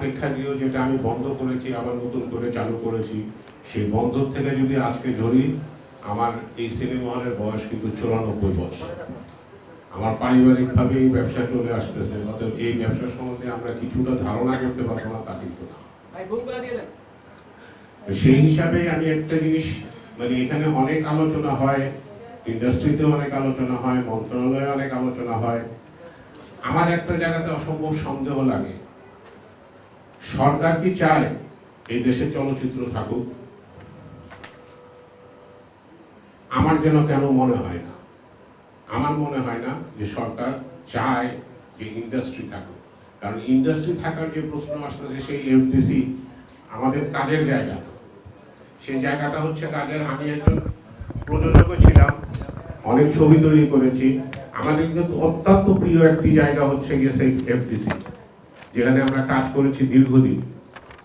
প্রেক্ষাগৃহ যেটা আমি বন্ধ করেছি আবার নতুন করে চালু করেছি সেই বন্ধ থেকে যদি আজকে ধরি আমার এই সিনেমা হলের বয়স কিন্তু চুরানব্বই বছর। আমার পারিবারিকভাবে এই ব্যবসা চলে আসতেছে অতএব এই ব্যবসা সম্বন্ধে আমরা কিছুটা ধারণা করতে পারব না তা কিন্তু না। সেই হিসাবে আমি একটা জিনিস মানে এখানে অনেক আলোচনা হয় ইন্ডাস্ট্রিতে অনেক আলোচনা হয় মন্ত্রণালয়ে অনেক আলোচনা হয়। আমার একটা জায়গাতে অসম্ভব সন্দেহ লাগে। সরকার কি চায় এই দেশে চলচ্চিত্র থাকুক? আমার যেন কেন মনে হয় না? আমার মনে হয় না যে সরকার চায় যে ইন্ডাস্ট্রি থাকুক। কারণ ইন্ডাস্ট্রি থাকার যে প্রশ্ন আসতেছে সেই এফডিসি আমাদের কাজের জায়গা। সেই জায়গাটা হচ্ছে কাজের, আমি একজন প্রযোজকও ছিলাম, অনেক ছবি তৈরি করেছি। আমাদের কিন্তু অত্যন্ত প্রিয় একটি জায়গা হচ্ছে গিয়ে সেই এফডিসি যেখানে আমরা কাজ করেছি দীর্ঘদিন।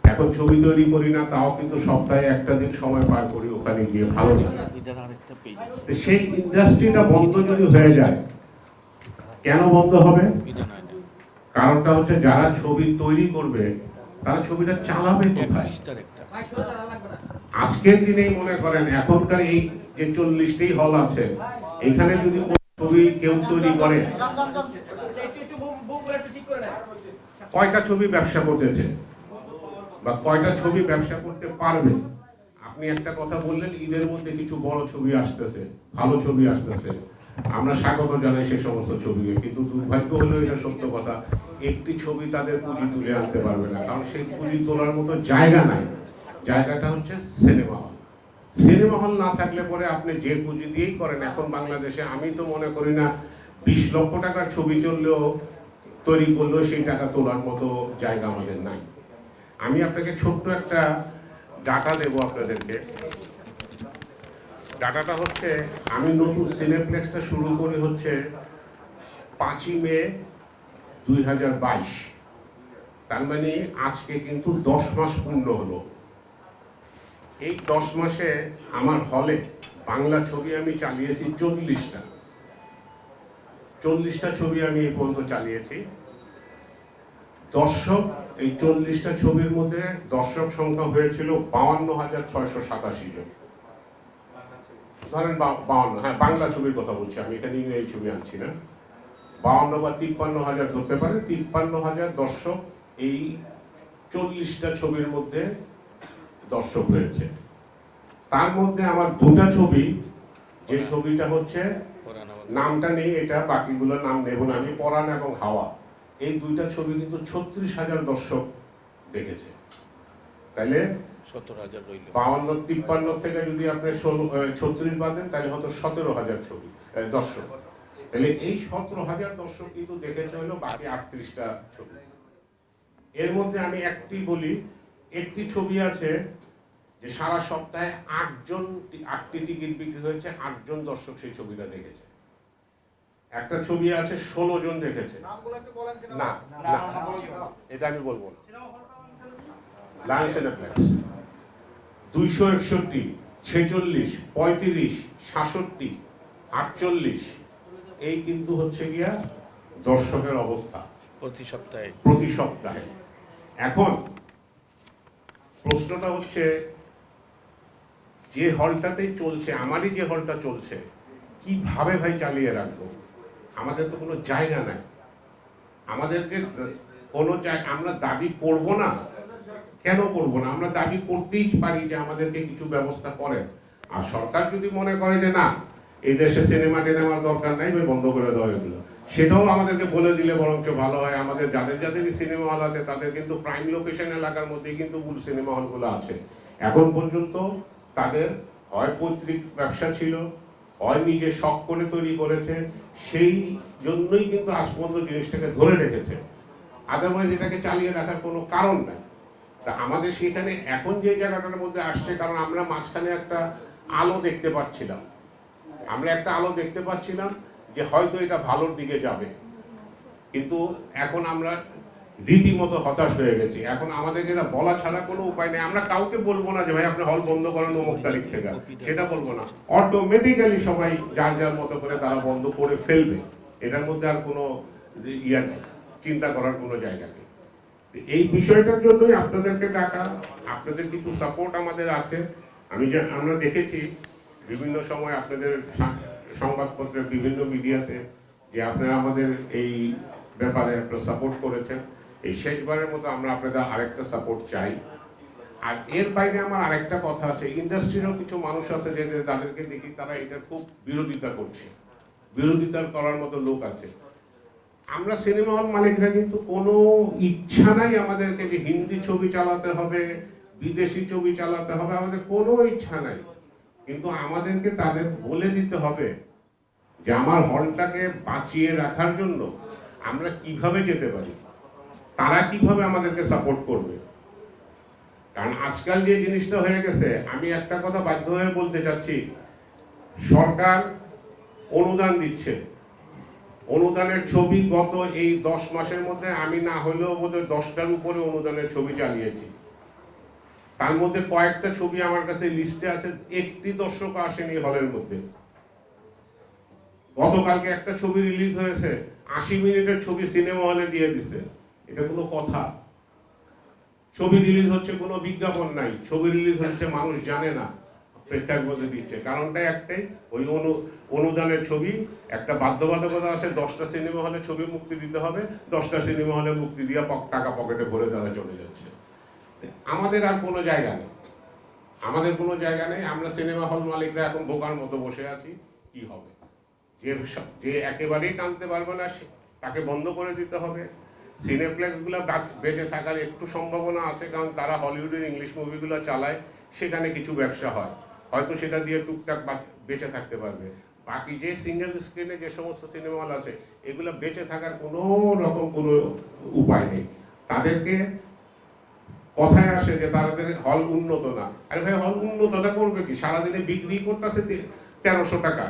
এখন ছবি তৈরি করি না, তাও কিন্তু সপ্তাহে একটা দিন সময় পার করি, ওখানে গিয়ে ভালো লাগে। সেই ইন্ডাস্ট্রিটা বন্ধ যদি হয়ে যায়, কেন বন্ধ হবে? কারণটা হচ্ছে যারা ছবি তৈরি করবে, তারা ছবিটা চালাবে কোথায়? আজকের দিনেই মনে করেন, এখনকার এই যে চল্লিশটি হল আছে, এখানে যদি ছবি কেউ তৈরি করে একটু একটু বুক- বুকগুলো একটু ঠিক করে নেন কয়টা ছবি ব্যবসা করতেছে? বা কয়টা ছবি ব্যবসা করতে পারবে? আপনি একটা কথা বললেন, ঈদের মধ্যে কিছু বড় ছবি আসতেছে, ভালো ছবি আসতেছে। আমরা স্বাগত জানাই সে সমস্ত ছবিকে, কিন্তু দুর্ভাগ্য হলো এটা সত্য কথা, একটি ছবি তাদের পুঁজি তুলে আনতে পারবে না, কারণ সেই পুঁজি তোলার মতো জায়গা নাই। জায়গাটা হচ্ছে সিনেমা হল। সিনেমা হল না থাকলে পরে আপনি যে পুঁজি দিয়েই করেন, এখন বাংলাদেশে আমি তো মনে করি না, বিশ লক্ষ টাকার ছবি চললেও তৈরি করলেও সেই টাকা তোলার মতো জায়গা আমাদের নাই। আমি আপনাকে ছোট্ট একটা ডাটা দেব আপনাদেরকে। ডাটাটা হচ্ছে, আমি নতুন সিনেপ্লেক্সটা শুরু করি হচ্ছে পাঁচই মে দুই হাজার বাইশ। তার মানে আজকে কিন্তু দশ মাস পূর্ণ হলো। এই দশ মাসে আমার হলে বাংলা ছবি আমি চালিয়েছি চল্লিশটা। চল্লিশটা ছবি আমি এই পর্যন্ত চালিয়েছি। দর্শক, এই চল্লিশটা ছবির মধ্যে দর্শক সংখ্যা হয়েছিল বাউান্ন হাজার ছয়শো সাতাশি জন। ধরেন বাউান্ন হ্যাঁ বাংলা ছবির কথা বলছি আমি, এখানে ইংরেজি ছবি আনছি না। বাউান্ন বা তিপ্পান্ন হাজার ধরতে পারে, তিপ্পান্ন হাজার দর্শক এই চল্লিশটা ছবির মধ্যে দর্শক হয়েছে। তার মধ্যে আমার দুটা ছবি, যে ছবিটা হচ্ছে নামটা নেই এটা বাকিগুলো নাম নেব না আমি পরাণ এবং হাওয়া। এই দুইটা ছবি কিন্তু ছত্রিশ হাজার দর্শক দেখেছে। রইল। বাউন্ন তিপ্পান্ন থেকে যদি আপনি ষোলো ছত্রিশ বাদেন তাহলে হয়তো সতেরো হাজার ছবি দর্শক। তাহলে এই সতেরো হাজার দর্শক কিন্তু দেখেছে হলো বাকি আটত্রিশটা ছবি। এর মধ্যে আমি একটি বলি একটি ছবি আছে যে সারা সপ্তাহে আটজন আটটি টিকিট বিক্রি হয়েছে আটজন দর্শক সেই ছবিটা দেখেছে। একটা ছবি আছে ষোলো জন দেখেছে। নামগুলো একটু বলেন সিনেমা না না এটা আমি বলব না। লাইন সিনেপ্লেক্স দুইশো একষট্টি ছেচল্লিশ পঁয়ত্রিশ সাতষট্টি আটচল্লিশ। এই কিন্তু হচ্ছে গিয়া দর্শকের অবস্থা। প্রতি সপ্তাহে। প্রতি সপ্তাহে। এখন প্রশ্নটা হচ্ছে যে হলটাতেই চলছে আমারই যে হলটা চলছে কীভাবে ভাই চালিয়ে রাখব? আমাদের তো কোনো জায়গা নাই। আমাদেরকে কোনো জায়গা আমরা দাবি করব না। কেন করব না? আমরা দাবি করতেই পারি যে আমাদেরকে কিছু ব্যবস্থা করেন। আর সরকার যদি মনে করে যে না, এই দেশে সিনেমা টিনেমার দরকার নাই বন্ধ করে দেওয়া এগুলো সেটাও আমাদেরকে বলে দিলে বরঞ্চ ভালো হয়। আমাদের যাদের যাদেরই সিনেমা হল আছে, তাদের কিন্তু প্রাইম লোকেশন এলাকার মধ্যেই কিন্তু মূল সিনেমা হলগুলো আছে। এখন পর্যন্ত তাদের হয় পৈতৃক ব্যবসা ছিল। হয় নিজে শখ করে তৈরি করেছে, সেই জন্যই কিন্তু আজ পর্যন্ত জিনিসটাকে ধরে রেখেছে। আদারওয়াইজ এটাকে চালিয়ে রাখার কোনো কারণ নাই। তা আমাদের সেখানে এখন যে জায়গাটার মধ্যে আসছে, কারণ আমরা মাঝখানে একটা আলো দেখতে পাচ্ছিলাম। আমরা একটা আলো দেখতে পাচ্ছিলাম যে হয়তো এটা ভালোর দিকে যাবে। কিন্তু এখন আমরা রীতিমতো হতাশ হয়ে গেছি। এখন আমাদের যেটা বলা ছাড়া কোনো উপায় নেই। আমরা কাউকে বলব না যে, ভাই, আপনি হল বন্ধ করেন অমুক তারিখ থেকে। সেটা বলব না। অটোমেটিক্যালি সবাই যার যার মতো করে তারা বন্ধ করে ফেলবে। এটার মধ্যে আর কোনো ইয়ে নেই। চিন্তা করার কোনো জায়গা নেই। এই বিষয়টার জন্যই আপনাদেরকে ডাকা। আপনাদের কিছু সাপোর্ট আমাদের আছে। আমি যে, আমরা দেখেছি বিভিন্ন সময় আপনাদের সংবাদপত্রের বিভিন্ন মিডিয়াতে যে আপনারা আমাদের এই ব্যাপারে আপনারা সাপোর্ট করেছেন। এই শেষবারের মতো আমরা আপনাদের আরেকটা সাপোর্ট চাই। আর এর বাইরে আমার আরেকটা কথা আছে, ইন্ডাস্ট্রিরও কিছু মানুষ আছে যে তাদেরকে দেখি তারা এটার খুব বিরোধিতা করছে। বিরোধিতা করার মতো লোক আছে। আমরা সিনেমা হল মালিকরা কিন্তু কোনো ইচ্ছা নাই আমাদেরকে যে হিন্দি ছবি চালাতে হবে, বিদেশি ছবি চালাতে হবে, আমাদের কোনো ইচ্ছা নাই। কিন্তু আমাদেরকে তাদের বলে দিতে হবে যে আমার হলটাকে বাঁচিয়ে রাখার জন্য আমরা কীভাবে যেতে পারি। তারা কীভাবে আমাদেরকে সাপোর্ট করবে? কারণ আজকাল যে জিনিসটা হয়ে গেছে, আমি একটা কথা বাধ্য হয়ে বলতে চাচ্ছি, সরকার অনুদান দিচ্ছে। অনুদানের ছবি গত এই দশ মাসের মধ্যে আমি না হলেও বোধহয় দশটার উপরে অনুদানের ছবি চালিয়েছি। তার মধ্যে কয়েকটা ছবি আমার কাছে লিস্টে আছে, একটি দর্শক আসেনি হলের মধ্যে। গতকালকে একটা ছবি রিলিজ হয়েছে, আশি মিনিটের ছবি সিনেমা হলে দিয়ে দিছে। এটা কোনো কথা। ছবি রিলিজ হচ্ছে, কোনো বিজ্ঞাপন নাই। ছবি রিলিজ হচ্ছে, মানুষ জানে না। প্রেক্ষার মধ্যে দিচ্ছে। কারণটা একটাই, ওই অনু, অনুদানের ছবি, একটা বাধ্যবাধকতা আছে, দশটা সিনেমা হলে ছবি মুক্তি দিতে হবে, দশটা সিনেমা হলে মুক্তি দিয়ে টাকা পকেটে ভরে তারা চলে যাচ্ছে। আমাদের আর কোনো জায়গা নেই। আমাদের কোনো জায়গা নেই। আমরা সিনেমা হল মালিকরা এখন বোকার মতো বসে আছি। কি হবে? যে যে একেবারেই টানতে পারবে না তাকে বন্ধ করে দিতে হবে। সিনেপ্লেক্সগুলো বেঁচে থাকার একটু সম্ভাবনা আছে, কারণ তারা হলিউডের ইংলিশ মুভিগুলো চালায়, সেখানে কিছু ব্যবসা হয়। হয়তো সেটা দিয়ে টুকটাক বেঁচে থাকতে পারবে। বাকি যে সিঙ্গেল স্ক্রিনে যে সমস্ত সিনেমা হল আছে, এগুলো বেঁচে থাকার কোনো রকম কোনো উপায় নেই। তাদেরকে কথায় আসে যে তাদের হল উন্নত না। আরে ভাই হল উন্নতটা করবে কি? সারাদিনে বিক্রি করতেছে তেরোশো টাকা।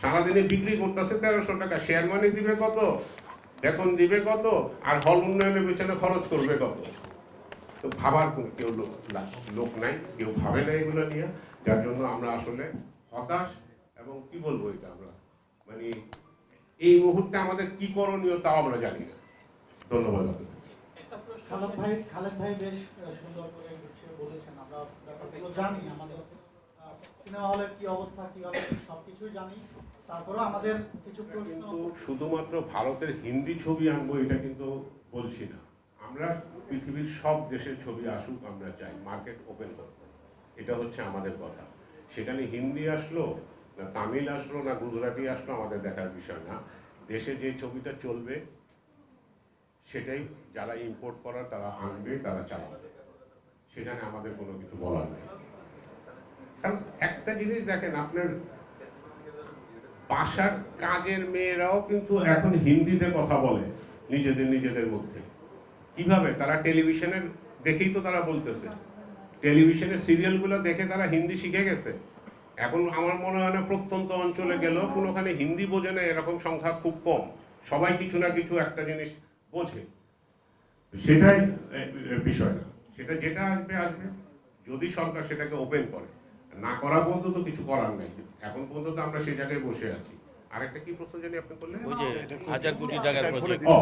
সারাদিনে বিক্রি করতেছে তেরোশো টাকা। শেয়ার মানি দিবে কত? বেতন দিবে কত? আর হল উন্নয়নের পেছনে খরচ করবে কত? তো ভাবার কোনো কেউ লোক লোক নাই কেউ ভাবে না এগুলো নিয়ে। যার জন্য আমরা আসলে হতাশ এবং কি বলব এটা আমরা? মানে এই মুহূর্তে আমাদের কি করণীয় তাও আমরা জানি না। ধন্যবাদ আপনাকে। খালেদ ভাই খালেদ ভাই বেশ সুন্দর করে বলেছেন। আমরা জানি আমাদের সিনেমা হলের কি অবস্থা কীভাবে সবকিছুই জানি। তারপরেও আমাদের কিছু প্রশ্ন শুধুমাত্র ভারতের হিন্দি ছবি আনব এটা কিন্তু বলছি না। আমরা পৃথিবীর সব দেশের ছবি আসুক আমরা চাই মার্কেট ওপেন হোক এটা হচ্ছে আমাদের কথা। সেখানে হিন্দি আসলো না তামিল আসলো না গুজরাটি আসলো আমাদের দেখার বিষয় না। দেশে যে ছবিটা চলবে সেটাই যারা ইম্পোর্ট করার তারা আনবে তারা চালাবে। সেখানে আমাদের কোনো কিছু বলার নেই। কারণ একটা জিনিস দেখেন, আপনার বাসার কাজের মেয়েরাও কিন্তু এখন হিন্দিতে কথা বলে নিজেদের নিজেদের মধ্যে। কীভাবে? তারা টেলিভিশনের দেখেই তো তারা বলতেছে। টেলিভিশনের সিরিয়ালগুলো দেখে তারা হিন্দি শিখে গেছে। এখন আমার মনে হয় না প্রত্যন্ত অঞ্চলে গেলেও কোনোখানে হিন্দি বোঝে না, এরকম সংখ্যা খুব কম। সবাই কিছু না কিছু একটা জিনিস বোঝে। সেটাই বিষয় না। সেটা যেটা আসবে আসবে। যদি সরকার সেটাকে ওপেন করে। না করা পর্যন্ত তো কিছু করার নাই। এখন পর্যন্ত আমরা সেই জায়গায় বসে আছি। আরেকটা কি প্রশ্ন জানি আপনি করলেন? ওই যে হাজার কোটি টাকার প্রজেক্ট ও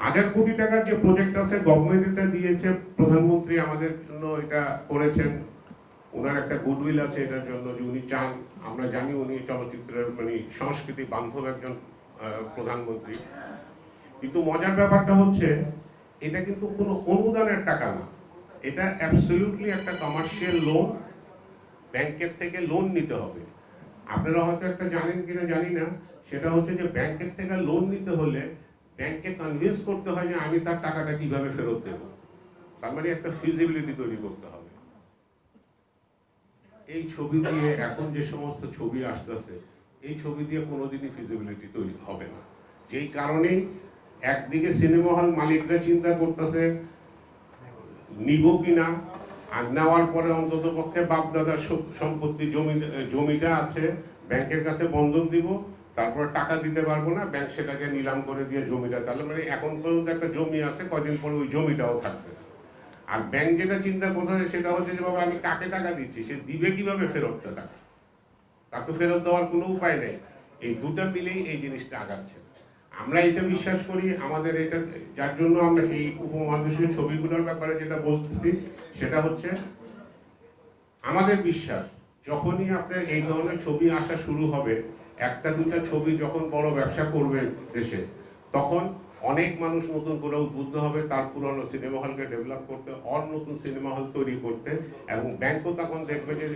হাজার কোটি টাকার যে প্রজেক্ট আছে গভর্নমেন্ট এটা দিয়েছে প্রধানমন্ত্রী আমাদের জন্য এটা করেছেন। ওনার একটা গুডউইল আছে এটার জন্য যে উনি চান আমরা জানি উনি চলচ্চিত্রের মানে সংস্কৃতি বান্ধব একজন আহ, প্রধানমন্ত্রী। কিন্তু মজার ব্যাপারটা হচ্ছে এটা কিন্তু কোনো অনুদানের টাকা না। এটা অ্যাবসলিউটলি একটা কমার্শিয়াল লোন ব্যাংকের থেকে লোন নিতে হবে। আপনারা হয়তো একটা জানেন কিনা জানি না, সেটা হচ্ছে যে ব্যাংকের থেকে লোন নিতে হলে ব্যাংকে কনভিন্স করতে হয় যে আমি তার টাকাটা কীভাবে ফেরত দেব। তার মানে একটা ফিজিবিলিটি তৈরি করতে হবে। এই ছবি দিয়ে এখন যে সমস্ত ছবি আসতেছে, এই ছবি দিয়ে কোনোদিনই ফিজিবিলিটি তৈরি হবে না। যেই কারণেই একদিকে সিনেমা হল মালিকরা চিন্তা করতেছে, নিব কিনা? আর নেওয়ার পরে অন্তত পক্ষে বাপ দাদার সম- সম্পত্তি জমি জমিটা আছে, ব্যাংকের কাছে বন্ধক দিব, তারপর টাকা দিতে পারব না, ব্যাংক সেটাকে নিলাম করে দিয়ে জমিটা, তাহলে মানে এখন পর্যন্ত একটা জমি আছে, কদিন পরে ওই জমিটাও থাকবে। আর ব্যাংক যেটা চিন্তা করতেছে সেটা হচ্ছে যে বাবা, আমি কাকে টাকা দিচ্ছি? সে দিবে কীভাবে ফেরতটা টাকা? তার তো ফেরত দেওয়ার কোনো উপায় নেই। এই দুটা মিলেই এই জিনিসটা আগাচ্ছে। আমরা এটা বিশ্বাস করি, আমাদের এটা, যার জন্য আমরা এই উপমহাদেশীয় ছবিগুলোর ব্যাপারে যেটা বলতেছি, সেটা হচ্ছে আমাদের বিশ্বাস, যখনই আপনার এই ধরনের ছবি আসা শুরু হবে, একটা দুটা ছবি যখন বড় ব্যবসা করবে দেশে, তখন অনেক মানুষ নতুন করে উদ্বুদ্ধ হবে, তার পুরনো সিনেমা হলকে ডেভেলপ করতে, অর নতুন সিনেমা হল তৈরি করতে, এবং ব্যাংকও তখন দেখবে যে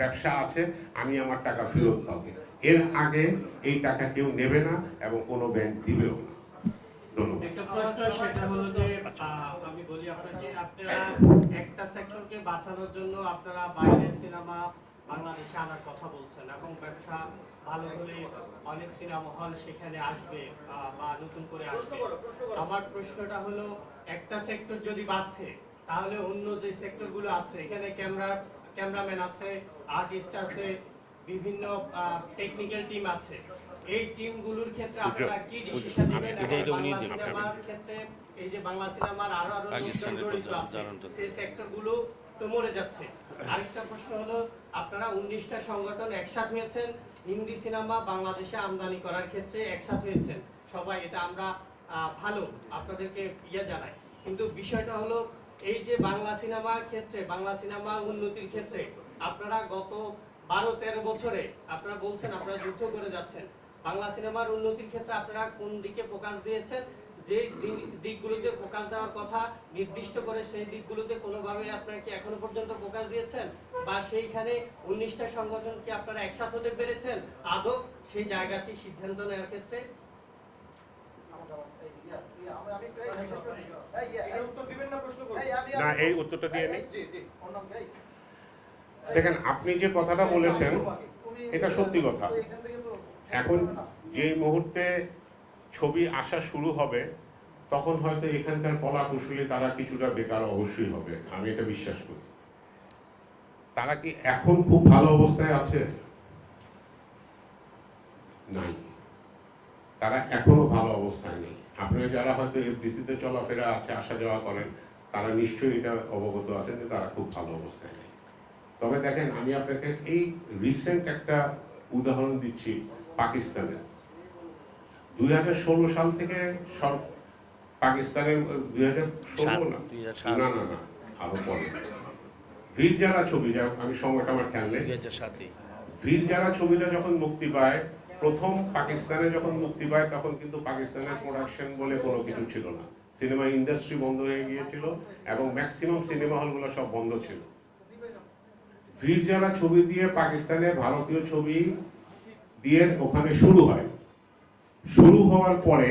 ব্যবসা আছে, আমি আমার টাকা ফেরত পাবো। এর আগে এই টাকা কেউ নেবে না এবং কোনো ব্যাংক দিবেও না। অনেক সিনেমা হল সেখানে আসবে বা নতুন করে আসবে। আমার প্রশ্নটা হলো, একটা সেক্টর যদি বাড়ছে তাহলে অন্য যে সেক্টরগুলো আছে, এখানে ক্যামেরা, ক্যামেরাম্যান আছে আর্টিস্ট আছে বিভিন্ন টেকনিক্যাল টিম আছে। এই টিমগুলোর ক্ষেত্রে আপনারা কি ডিসিশন নেবেন। সিনেমার ক্ষেত্রে এই যে বাংলা সিনেমার আরও আরও জড়িত আছে। সেই সেক্টরগুলো তো মরে যাচ্ছে। আরেকটা প্রশ্ন হলো আপনারা উনিশটা সংগঠন একসাথ হয়েছেন হিন্দি সিনেমা বাংলাদেশে আমদানি করার ক্ষেত্রে একসাথ হয়েছেন। সবাই এটা আমরা ভালো আপনাদেরকে ইয়ে জানাই। কিন্তু বিষয়টা হলো এই যে বাংলা সিনেমার ক্ষেত্রে বাংলা সিনেমা উন্নতির ক্ষেত্রে আপনারা গত বারো তেরো বছরে আপনারা বলছেন আপনারা যুদ্ধ করে যাচ্ছেন বাংলা সিনেমার উন্নতির ক্ষেত্রে আপনারা কোন দিকে ফোকাস দিয়েছেন যে দিকগুলোতে ফোকাস দেওয়ার কথা নির্দিষ্ট করে সেই দিকগুলোতে কোনোভাবে আপনারা কি এখনও পর্যন্ত ফোকাস দিয়েছেন বা সেইখানে উনিশটা সংগঠন কি আপনারা একসাথে হতে পেরেছেন আদৌ সেই জায়গাটি সিদ্ধান্ত নেওয়ার ক্ষেত্রে না এই উত্তরটা দিয়ে নিই দেখেন, আপনি যে কথাটা বলেছেন, এটা সত্যি কথা। এখন যে মুহূর্তে ছবি আসা শুরু হবে, তখন হয়তো এখানকার কলা কুশলী তারা কিছুটা বেকার অবশ্যই হবে, আমি এটা বিশ্বাস করি। তারা কি এখন খুব ভালো অবস্থায় আছে? নাই। তারা এখনও ভালো অবস্থায় নেই। আপনারা যারা হয়তো এফডিসিতে চলাফেরা আছে আসা যাওয়া করেন, তারা নিশ্চয়ই এটা অবগত আছেন যে তারা খুব ভালো অবস্থায় নেই। তবে দেখেন আমি আপনাকে এই রিসেন্ট একটা উদাহরণ দিচ্ছি পাকিস্তানের দুই সাল থেকে সব পাকিস্তানের দুই হাজার ষোলো না? না না না আরও পরে। ভিড় যারা ছবি যা আমি সময়টা আমার খেয়াল নেই। ভিড় যারা ছবিটা যখন মুক্তি পায় প্রথম পাকিস্তানে যখন মুক্তি পায় তখন কিন্তু পাকিস্তানের প্রোডাকশন বলে কোনো কিছু ছিল না। সিনেমা ইন্ডাস্ট্রি বন্ধ হয়ে গিয়েছিল এবং ম্যাক্সিমাম সিনেমা হলগুলো সব বন্ধ ছিল। যারা ছবি দিয়ে পাকিস্তানে ভারতীয় ছবি দিয়ে ওখানে শুরু হয়। শুরু হওয়ার পরে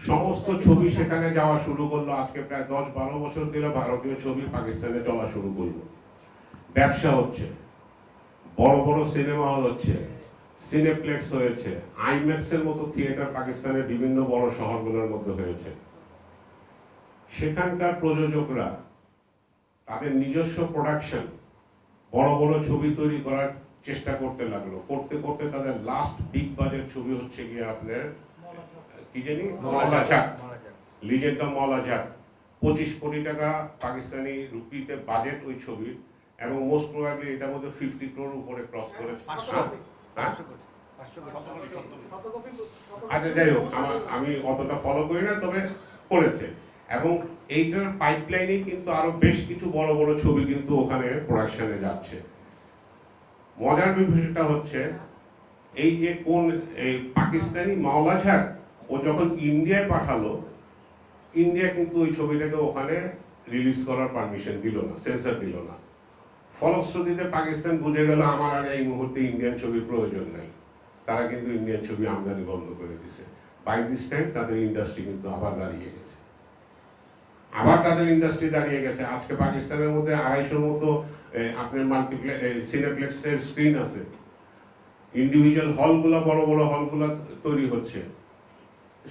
সমস্ত ছবি সেখানে যাওয়া শুরু করল। আজকে প্রায় দশ বারো বছর দিলে ভারতীয় ছবি পাকিস্তানে চলা শুরু করল। ব্যবসা হচ্ছে, বড় বড় সিনেমা হল হচ্ছে, সিনেপ্লেক্স হয়েছে আইম্যাক্স এর মতো থিয়েটার পাকিস্তানের বিভিন্ন বড় শহরগুলোর মধ্যে হয়েছে। সেখানকার প্রযোজকরা, তাদের নিজস্ব প্রোডাকশন বড় বড় ছবি তৈরি করার চেষ্টা করতে লাগল। করতে করতে তাদের লাস্ট বিগ বাজেট ছবি হচ্ছে গিয়ে আপনার কি জানি? মলাচাক লিজেন্ড অফ মলাচাক পঁচিশ কোটি টাকা পাকিস্তানি রুপিতে বাজেট ওই ছবির এবং মোস্ট প্রবাবলি এটার মধ্যে ফিফটি ক্রোর উপরে ক্রস করেছে হ্যাঁ? আচ্ছা যাই হোক আমার আমি অতটা ফলো করি না তবে করেছে। এবং এইটার পাইপলাইনে কিন্তু আরও বেশ কিছু বড় বড় ছবি কিন্তু ওখানে প্রোডাকশনে যাচ্ছে। মজার বিষয়টা হচ্ছে, এই যে কোন, এই পাকিস্তানি মাওলাঝার ও যখন ইন্ডিয়ায় পাঠালো, ইন্ডিয়া কিন্তু ওই ছবিটাকে ওখানে রিলিজ করার পারমিশন দিল না সেন্সার দিল না। ফলশ্রুতিতে পাকিস্তান বুঝে গেল, আমার আর এই মুহূর্তে ইন্ডিয়ান ছবির প্রয়োজন নাই। তারা কিন্তু ইন্ডিয়ান ছবি আমদানি বন্ধ করে দিছে। বাই দিস টাইম তাদের ইন্ডাস্ট্রি কিন্তু আবার দাঁড়িয়ে গেছে। আবার তাদের ইন্ডাস্ট্রি দাঁড়িয়ে গেছে। আজকে পাকিস্তানের মধ্যে আড়াইশোর মতো আপনার মাল্টিপ্লেক্স সিনেপ্লেক্সের স্ক্রিন আছে। ইন্ডিভিজুয়াল হলগুলো বড় বড় হলগুলো তৈরি হচ্ছে।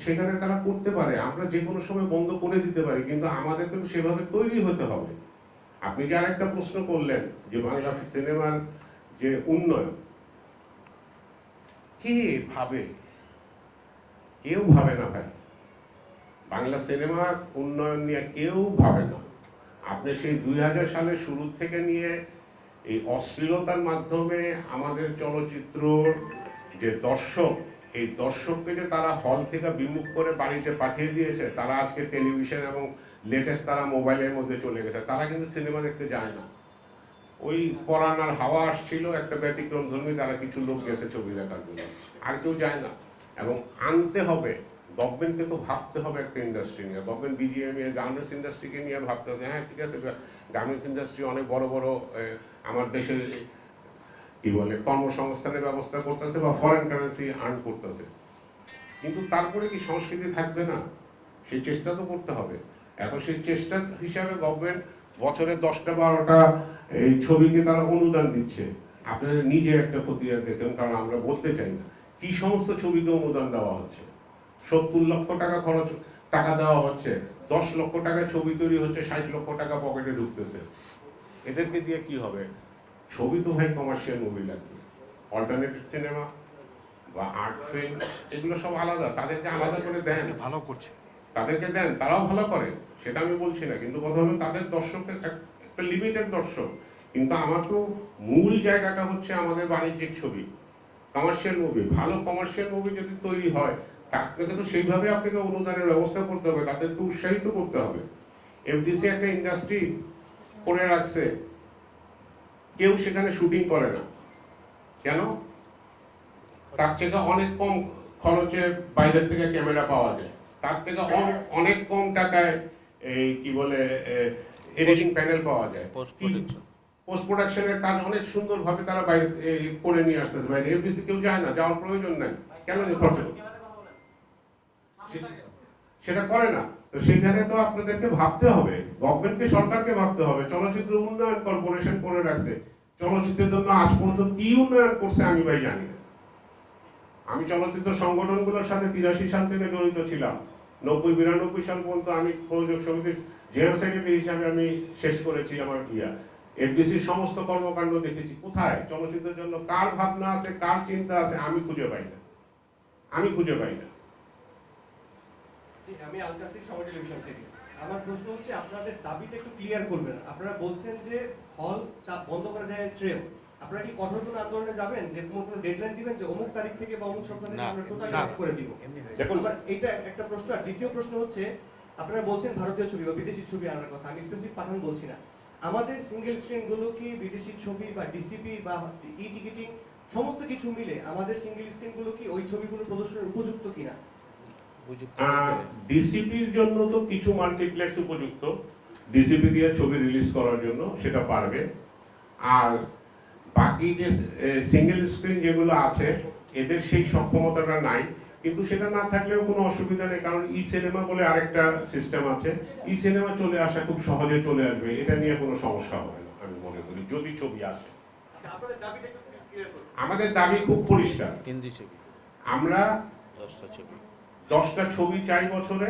সেখানে তারা করতে পারে। আমরা যে কোনো সময় বন্ধ করে দিতে পারি, কিন্তু আমাদের কিন্তু সেভাবে তৈরি হতে হবে। আপনি যে আরেকটা প্রশ্ন করলেন, যে বাংলা সিনেমার যে উন্নয়ন, কে ভাবে? কেউ ভাবে না ভাই। বাংলা সিনেমার উন্নয়ন নিয়ে কেউ ভাবে না। আপনি সেই দুই হাজার সালের শুরু থেকে নিয়ে এই অশ্লীলতার মাধ্যমে আমাদের চলচ্চিত্র, যে দর্শক, এই দর্শককে যে তারা হল থেকে বিমুখ করে বাড়িতে পাঠিয়ে দিয়েছে, তারা আজকে টেলিভিশন এবং লেটেস্ট তারা মোবাইলের মধ্যে চলে গেছে। তারা কিন্তু সিনেমা দেখতে যায় না। ওই পরানার হাওয়া আসছিল, একটা ব্যতিক্রম ধর্মী তারা কিছু লোক গেছে ছবি দেখার জন্য। আর কেউ যায় না। এবং আনতে হবে গভর্নমেন্টকে তো ভাবতে হবে একটা ইন্ডাস্ট্রি নিয়ে। গভর্নমেন্ট বিজিএম এর গার্মেন্টস ইন্ডাস্ট্রিকে নিয়ে ভাবতে হবে। হ্যাঁ ঠিক আছে গার্মেন্টস ইন্ডাস্ট্রি অনেক বড় বড় আমার দেশের কি বলে, কর্মসংস্থানের ব্যবস্থা করতেছে বা ফরেন কারেন্সি আর্ন করতেছে। কিন্তু তারপরে কি সংস্কৃতি থাকবে না? সেই চেষ্টা তো করতে হবে। এখন সেই চেষ্টা হিসাবে গভর্নমেন্ট বছরে দশটা, বারোটা, এই ছবিকে তারা অনুদান দিচ্ছে। আপনারা নিজে একটা খতিয়ান দেখেন, কারণ আমরা বলতে চাই না। কি সমস্ত ছবিকে অনুদান দেওয়া হচ্ছে? সত্তর লক্ষ টাকা খরচ টাকা দেওয়া হচ্ছে। দশ লক্ষ টাকায় ছবি তৈরি হচ্ছে ষাট লক্ষ টাকা পকেটে ঢুকতেছে। এদেরকে দিয়ে কি হবে? ছবি তো ভাই কমার্শিয়াল মুভি লাগবে। অল্টারনেটিভ সিনেমা বা আর্ট ফিল্ম এগুলো সব আলাদা। তাদেরকে আলাদা করে দেন। ভালো করছে। তাদেরকে দেন। তারাও ভালো করে সেটা আমি বলছি না। কিন্তু কথা হলো তাদের দর্শকের একটা লিমিটেড দর্শক। কিন্তু আমার তো মূল জায়গাটা হচ্ছে আমাদের বাণিজ্যিক ছবি কমার্শিয়াল মুভি ভালো কমার্শিয়াল মুভি যদি তৈরি হয় তা আপনাকে তো সেইভাবে আপনাকে অনুদানের ব্যবস্থা করতে হবে তাদেরকে উৎসাহিত করতে হবে। এফডিসি একটা ইন্ডাস্ট্রি করে রাখছে কেউ সেখানে শুটিং করে না। কেন? তার থেকে অনেক কম খরচে বাইরের থেকে ক্যামেরা পাওয়া যায়। তার থেকে অনেক কম টাকায় এই কি বলে এডিটিং প্যানেল পাওয়া যায়। পোস্ট প্রোডাকশনের কাজ অনেক সুন্দরভাবে তারা বাইরে করে নিয়ে আসতেছে। বাইরে এফডিসি কেউ যায় না যাওয়ার প্রয়োজন নাই। কেন খরচ? সেটা করে না। তো সেখানে তো আপনাদেরকে ভাবতে হবে। গভর্নমেন্টকে সরকারকে ভাবতে হবে। চলচ্চিত্র উন্নয়ন কর্পোরেশন করে রাখছে। চলচ্চিত্রের জন্য আজ পর্যন্ত কি উন্নয়ন করছে আমি ভাই জানি না। আমি চলচ্চিত্র সংগঠনগুলোর সাথে তিরাশি সাল থেকে জড়িত ছিলাম। নব্বই, বিরানব্বই সাল পর্যন্ত আমি প্রযোজক সমিতির জেনারেল সেক্রেটারি হিসাবে আমি শেষ করেছি আমার ইয়া। এফডিসির সমস্ত কর্মকাণ্ড দেখেছি। কোথায়? চলচ্চিত্রের জন্য কার ভাবনা আছে, কার চিন্তা আছে, আমি খুঁজে পাই না। আমি খুঁজে পাই না। আমি আলকাসির সময় টেলিভিশন থেকে। আমার প্রশ্ন হচ্ছে আপনাদের দাবিটা একটু ক্লিয়ার করবেন। আপনারা বলছেন যে হল চাপ বন্ধ করে দেয় শ্রেয়। আপনারা কি কঠোর কোনো আন্দোলনে যাবেন? যে কোনো কোনো ডেডলাইন দিবেন যে অমুক তারিখ থেকে বা অমুক সপ্তাহ থেকে আমরা টোটালি। অফ করে দিব। দেখুন। এইটা একটা প্রশ্ন। আর দ্বিতীয় প্রশ্ন হচ্ছে আপনারা বলছেন ভারতীয় ছবি বা বিদেশি ছবি আনার কথা। আমি স্পেসিফিক পাঠান বলছি না। আমাদের সিঙ্গেল স্ক্রিনগুলো কি বিদেশি ছবি বা ডিসিপি বা ই টিকিটিং সমস্ত কিছু মিলে আমাদের সিঙ্গেল স্ক্রিনগুলো কি ওই ছবিগুলো প্রদর্শনের উপযুক্ত কিনা? ডিসিপির জন্য তো কিছু মাল্টিপ্লেক্স উপযুক্ত। ডিসিপি দিয়ে ছবি রিলিজ করার জন্য সেটা পারবে। আর বাকি যে সিঙ্গেল স্ক্রিন যেগুলো আছে এদের সেই সক্ষমতাটা নাই। কিন্তু সেটা না থাকলেও কোনো অসুবিধা নেই কারণ ই সিনেমা বলে আরেকটা সিস্টেম আছে। ই সিনেমা চলে আসা খুব সহজে চলে আসবে এটা নিয়ে কোনো সমস্যা হবে না আমি মনে করি যদি ছবি আসে। আচ্ছা আমাদের দাবি খুব পরিষ্কার। আমরা দশটা ছবি। দশটা ছবি চাই বছরে।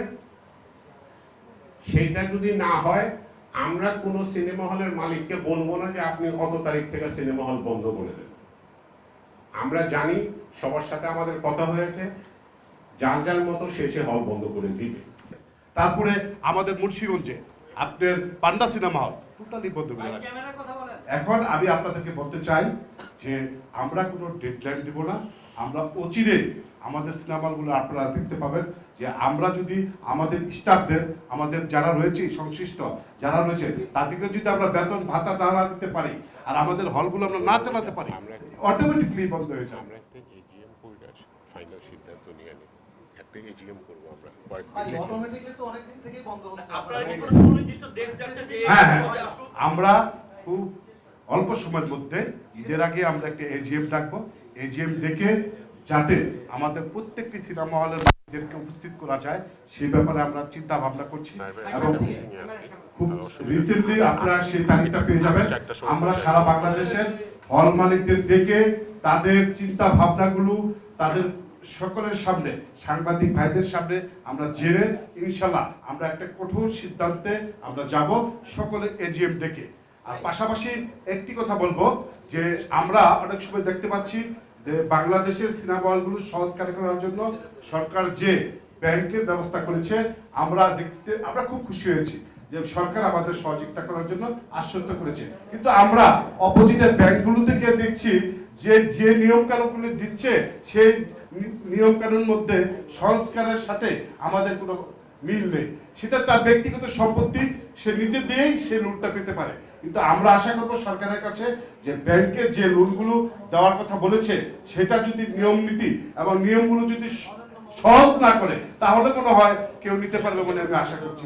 সেইটা যদি না হয় আমরা কোনো সিনেমা হলের মালিককে বলব না যে আপনি কত তারিখ থেকে সিনেমা হল বন্ধ করে দেন। আমরা জানি সবার সাথে আমাদের কথা হয়েছে যার যার মতো শেষে হল বন্ধ করে দিবে। তারপরে আমাদের মুন্সিগঞ্জে আপনার পান্ডা সিনেমা হল টোটালি বন্ধ করে রাখছে। এখন আমি আপনাদেরকে বলতে চাই যে আমরা কোনো ডেডলাইন দিব না আমরা অচিরে আমাদের সিনেমাগুলো আপনারা দেখতে পাবেন যে আমরা যদি আমাদের স্টাফদের আমাদের যারা রয়েছে সংশ্লিষ্ট যারা রয়েছে তাদেরকে যদি আমরা বেতন ভাতা দ্বারা দিতে পারি আর আমাদের হলগুলো আমরা না চালাতে পারি অটোমেটিকলি বন্ধ হয়ে যাবে। আমরা একটা এজিএম করে ফাইনাল সিদ্ধান্ত নিয়ে নিই একটা এজিএম করব আমরা ভাই অটোমেটিকলি তো অনেকদিন থেকেই বন্ধ হচ্ছে। আপনারা কি কোনো সুনির্দিষ্ট ডেট রাখছেন যে হ্যাঁ হ্যাঁ। আমরা খুব অল্প সময়ের মধ্যে ঈদের আগে আমরা একটা এজিএম ডাকবো। এজিএম ডেকে যাতে আমাদের প্রত্যেকটি সিনেমা হলের মালিকদেরকে উপস্থিত করা যায় সেই ব্যাপারে আমরা চিন্তা ভাবনা করছি এবং খুব রিসেন্টলি আপনারা সেই তারিখটা পেয়ে যাবেন। আমরা সারা বাংলাদেশের হল মালিকদের ডেকে তাদের চিন্তা ভাবনাগুলো তাদের সকলের সামনে সাংবাদিক ভাইদের সামনে আমরা জেনে ইনশাল্লাহ আমরা একটা কঠোর সিদ্ধান্তে আমরা যাব সকলে এজিএম ডেকে আর পাশাপাশি একটি কথা বলব যে আমরা অনেক সময় দেখতে পাচ্ছি বাংলাদেশের সিনেমা হলগুলো সংস্কার করার জন্য সরকার যে ব্যাংকের ব্যবস্থা করেছে, আমরা দেখতে, আমরা খুব খুশি হয়েছি যে সরকার আমাদের সহযোগিতা করার জন্য আশ্বস্ত করেছে। কিন্তু আমরা অপোজিটের ব্যাংকগুলো থেকে দেখছি যে যে নিয়ম কানুনগুলি দিচ্ছে, সেই নিয়ম কানুন মধ্যে সংস্কারের সাথে আমাদের কোনো মিল নেই। সেটা তার ব্যক্তিগত সম্পত্তি, সে নিজে দিয়েই সে লোনটা পেতে পারে। কিন্তু আমরা আশা করব সরকারের কাছে যে ব্যাংকে যে লোনগুলো দেওয়ার কথা বলেছে, সেটা যদি নিয়ম নীতি এবং নিয়মগুলো যদি সহজ না করে, তাহলে মনে হয় কেউ নিতে পারবে বলে আমি আশা করছি।